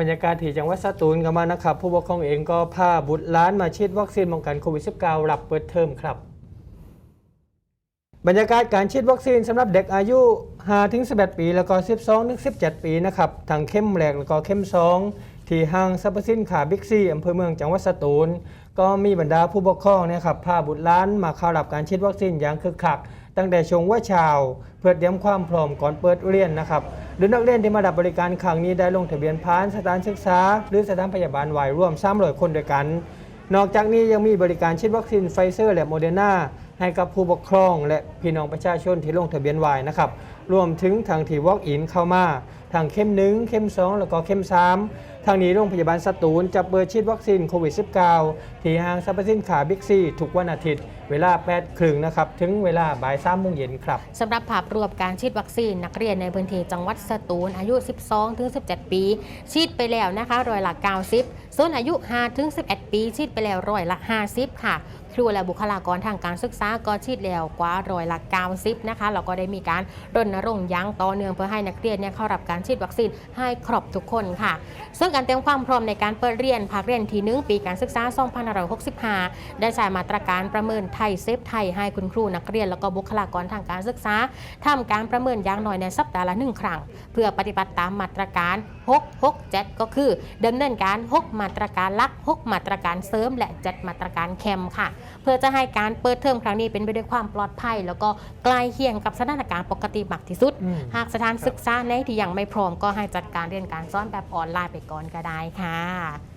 บรรยากาศที่จังหวัดสตูลกันมานะครับ ผู้ปกครองเองก็พาบุตรหล้านมาฉีดวัคซีนป้องกันโควิด -19 รับเปิดเทอมครับ บรรยากาศการฉีดวัคซีนสำหรับเด็กอายุ5-11 ปี แล้วก็ 12-17 ปีนะครับทั้งเข้มแรกแล้วก็เข้มสองที่ห้างสรรพสินค้าบิ๊กซีอำเภอเมืองจังหวัดสตูล ก็มีบรรดาผู้ปกครองเนยครับพาบุตรหล้านมาเข้ารับการฉีดวัคซีนอย่างคึกคัก ตั้งแต่ช่วงว่าเช้าเพื่อเตรียมความพร้อมก่อนเปิดเรียนนะครับ โดยนักเรียนที่มารับบริการครั้งนี้ได้ลงทะเบียนผ่านสถานศึกษา หรือสถานพยาบาลวัยร่วม300คนด้วยกัน นอกจากนี้ยังมีบริการฉีดวัคซีนไฟเซอร์และโมเดอร์นา ให้กับผู้ปกครองและพี่น้องประชาชนที่ลงทะเบียนไว้นะครับ รวมถึงทางที่วอล์กอินเข้ามาทางเข้ม1เข้ม2แล้วก็เข้ม3ทางนี้โรงพยาบาลสตูลจะเปิดฉีดวัคซีนโควิด -19 ที่ห้างสรรพสินค้าบิ๊กซีทุกวันอาทิตย์ เวลา8ครึ่งนะครับ ถึงเวลาบ่าย3โมงเย็นครับสำหรับภาพรวมการฉีดวัคซีนนักเรียนในพื้นที่จังหวัดสตูลอายุ 12-17 ปี ฉีดไปแล้วนะคะร้อยละ 90 ส่วนอายุ5-11 ปี ฉีดไปแล้วร้อยละ 50 ค่ะ ครูและบุคลากรทางการศึกษาก็ฉีดแล้วกว่าร้อยละ90นะคะเราก็ได้มีการรณรงค์ยั้งต่อเนื่องเพื่อให้นักเรียนเนี่ยเข้ารับการฉีดวัคซีนให้ครบทุกคนค่ะ ซึ่งการเตรียมความพร้อมในการเปิดเรียนภาคเรียนที่หนึ่งปีการศึกษา 2565 ได้ใช้มาตรการประเมินไทยเซฟไทยให้คุณครูนักเรียน แล้วก็บุคลากรทางการศึกษาทำการประเมินอย่างน้อยในสัปดาห์ละหนึ่งครั้ง เพื่อปฏิบัติตามมาตรการ 6 6 7 ก็คือดำเนินการ 6 มาตรการลัก 6 มาตรการเสริม และ 7 มาตรการแคมค่ะเพื่อจะให้การเปิดเทอมครั้งนี้เป็นไปด้วยความปลอดภัย แล้วก็ใกล้เคียงกับสถานการณ์ปกติมากที่สุดอืมหากสถานศึกษาไหนที่ยังไม่พร้อมก็ให้จัดการเรียนการสอนแบบออนไลน์ไปก่อนก็ได้ค่ะ